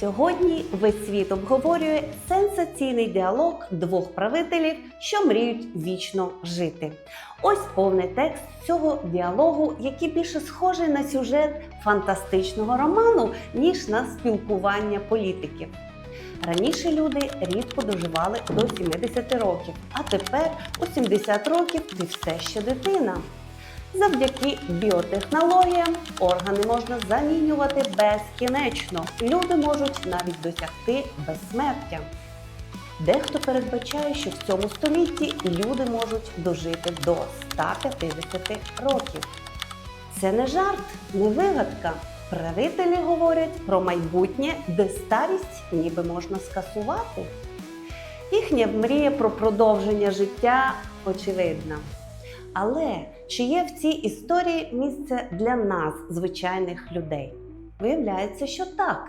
Сьогодні весь світ обговорює сенсаційний діалог двох правителів, що мріють вічно жити. Ось повний текст цього діалогу, який більше схожий на сюжет фантастичного роману, ніж на спілкування політиків. Раніше люди рідко доживали до 70 років, а тепер у 70 років ти все ще дитина. Завдяки біотехнологіям органи можна замінювати безкінечно. Люди можуть навіть досягти безсмертя. Дехто передбачає, що в цьому столітті люди можуть дожити до 150 років. Це не жарт, не вигадка. Правителі говорять про майбутнє, де старість ніби можна скасувати. Їхня мрія про продовження життя очевидна. Але чи є в цій історії місце для нас, звичайних людей? Виявляється, що так.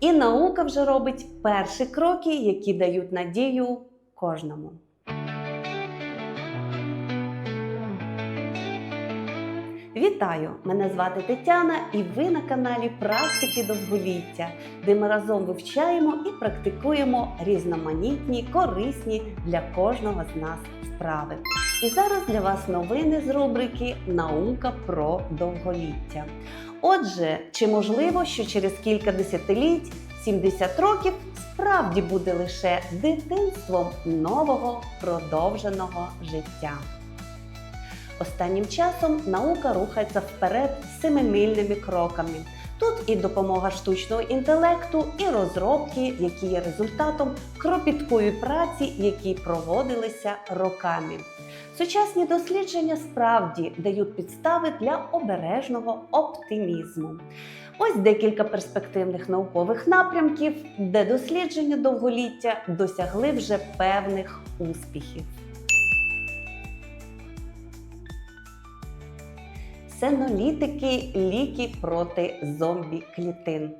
І наука вже робить перші кроки, які дають надію кожному. Вітаю! Мене звати Тетяна, і ви на каналі Практики довголіття, де ми разом вивчаємо і практикуємо різноманітні, корисні для кожного з нас вправи. І зараз для вас новини з рубрики Наука про довголіття. Отже, чи можливо, що через кілька десятиліть 70 років справді буде лише дитинством нового продовженого життя? Останнім часом наука рухається вперед семимильними кроками. Тут і допомога штучного інтелекту, і розробки, які є результатом кропіткої праці, які проводилися роками. Сучасні дослідження справді дають підстави для обережного оптимізму. Ось декілька перспективних наукових напрямків, де дослідження довголіття досягли вже певних успіхів. Сенолітики ліки проти зомбі-клітин.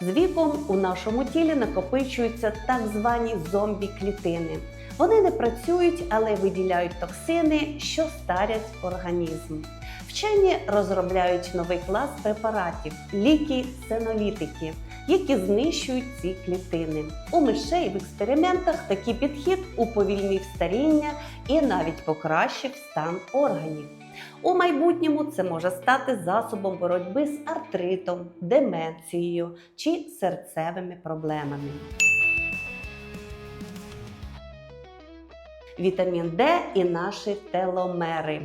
З віком у нашому тілі накопичуються так звані зомбі-клітини. Вони не працюють, але виділяють токсини, що старять організм. Вчені розробляють новий клас препаратів ліки-сенолітики, які знищують ці клітини. У мишей в експериментах такий підхід уповільнив старіння і навіть покращив стан органів. У майбутньому це може стати засобом боротьби з артритом, деменцією чи серцевими проблемами. Вітамін Д і наші теломери.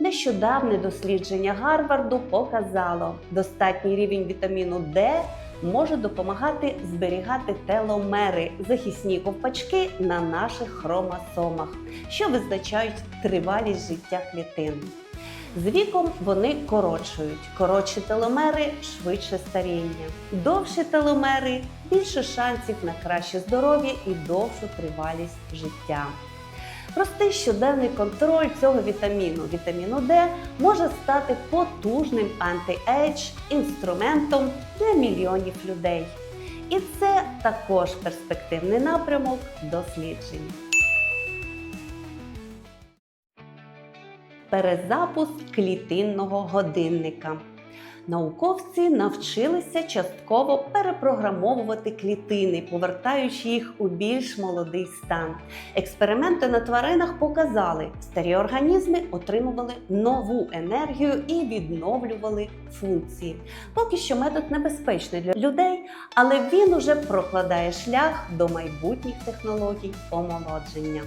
Нещодавне дослідження Гарварду показало, достатній рівень вітаміну Д може допомагати зберігати теломери, захисні ковпачки на наших хромосомах, що визначають тривалість життя клітин. З віком вони коротшують. Коротші теломери швидше старіння. Довші теломери більше шансів на краще здоров'я і довшу тривалість життя. Простий щоденний контроль цього вітаміну, вітаміну Д, може стати потужним анти-ейдж інструментом для мільйонів людей. І це також перспективний напрямок досліджень. Перезапуск клітинного годинника. Науковці навчилися частково перепрограмовувати клітини, повертаючи їх у більш молодий стан. Експерименти на тваринах показали, старі організми отримували нову енергію і відновлювали функції. Поки що метод небезпечний для людей, але він уже прокладає шлях до майбутніх технологій омолодження.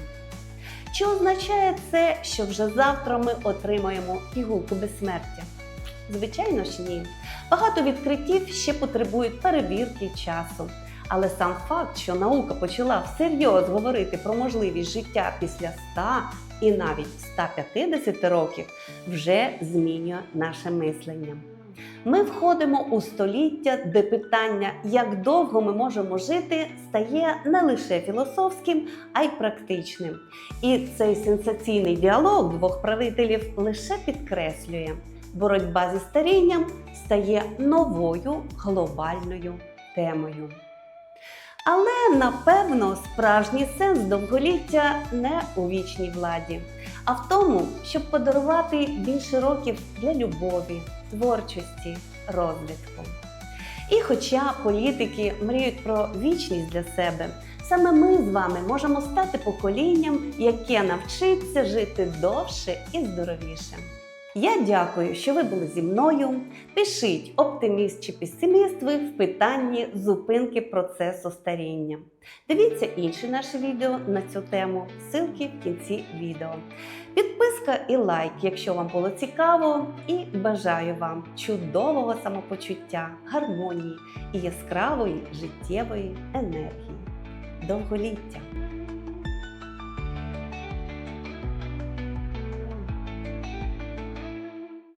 Чи означає це, що вже завтра ми отримаємо пігулку безсмертя? Звичайно ж ні. Багато відкриттів ще потребують перевірки часу. Але сам факт, що наука почала всерйоз говорити про можливість життя після 100 і навіть 150 років, вже змінює наше мислення. Ми входимо у століття, де питання, як довго ми можемо жити, стає не лише філософським, а й практичним. І цей сенсаційний діалог двох правителів лише підкреслює, боротьба зі старінням стає новою глобальною темою. Але напевно справжній сенс довголіття не у вічній владі, а в тому, щоб подарувати більше років для любові, творчості, розвитку. І хоча політики мріють про вічність для себе, саме ми з вами можемо стати поколінням, яке навчиться жити довше і здоровіше. Я дякую, що ви були зі мною. Пишіть оптиміст чи песиміст ви в питанні зупинки процесу старіння. Дивіться інші наші відео на цю тему, ссылки в кінці відео. Підписка і лайк, якщо вам було цікаво, і бажаю вам чудового самопочуття, гармонії і яскравої життєвої енергії. Довголіття!